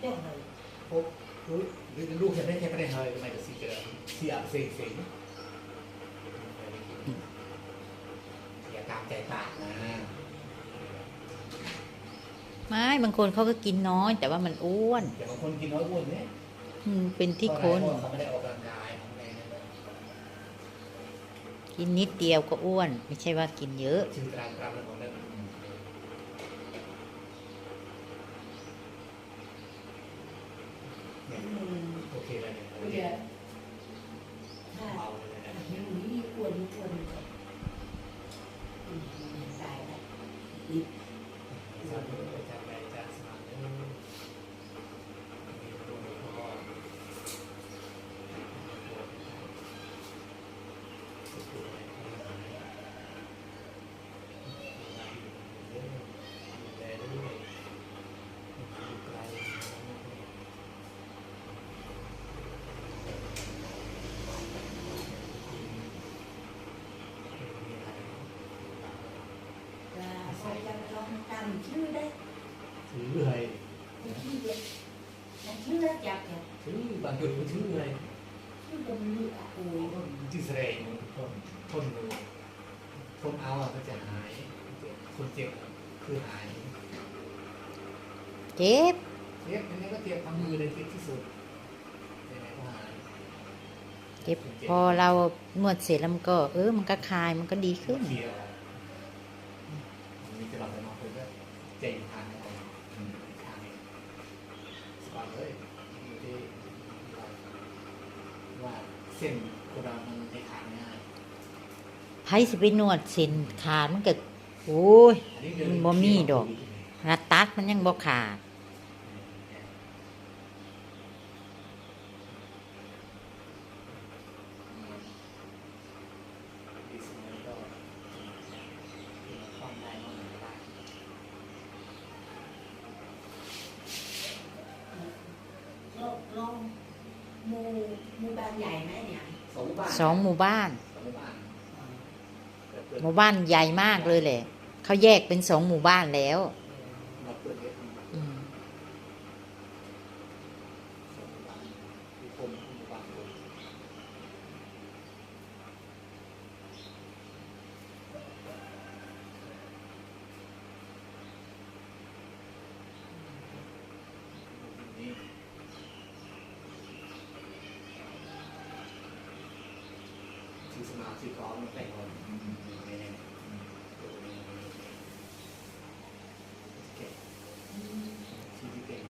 เจ้าเลยพบรู้หรือลูกยังไม่แค่ประเด็นเลยทำไมกับสีเจอเสียเสียเสียอย่าตามใจปากนะไม่บางคนเขาก็กินน้อย แต่ว่ามันอ้วนอย่าบางคนกินน้อยอ้วนเนี่ยอืมเป็นที่คน เขาไม่ได้ออกกำลังกายของแรงนั่นเลยกินนิดเดียวก็อ้วน ไม่ใช่ว่ากินเยอะ ชื่อตรามตรามแล้วของเรื่องเนี่ย อืม โอเคแล้วเนี่ยเดี๋ยวถ้าเบาเลยนะยังมีอ้วนอ้วนตายแล้วอีกจากจากไปจากสมัครเนี่ยมีตัวมีพ่อมีอะไร ว่าใส่จะลองจำ ชื่อได้ถือเลยชื่อเด็กชื่อแล้วจับเนี่ยถือบางจุดก็ถือเลยชื่อเป็นมืออะโอ้ยที่แสดงคนคนดูคนเอาอะก็จะหาย คนเจ็บคือหายเจ็บเจ็บยังไงก็เจ็บทำมือเลยเจ็บที่สุดเจ็บพอเรานวดเสร็จแล้วมันก็ เออมันก็คลายมันก็ดีขึ้น ตลอแต่นอนคนก็เจ๋งทางไปทางนี้สบายเลยอยู่ที่ว่าเส้นคนเรามันในขาดง่ายไผสิไปนวดเส้นขาดมันก็โอ้ย อันนี้เดิมันบ่มีดอก รัดตัดมันยังบ่ขาดสุดแล้วก็ความได้ก็ไม่ได้ ลองลองมูมู บานใหญ่ไหมเนี่ยสองบ้านสองหมู่บ้าน สองบ้านหมู่บ้านใหญ่มากเลยแหละเขาแยกเป็นสองหมู่บ้านแล้วมาเปิดเว็บอืม สองบ้านมีคมมีบ้านคมนี่ season, season on, season on, season on.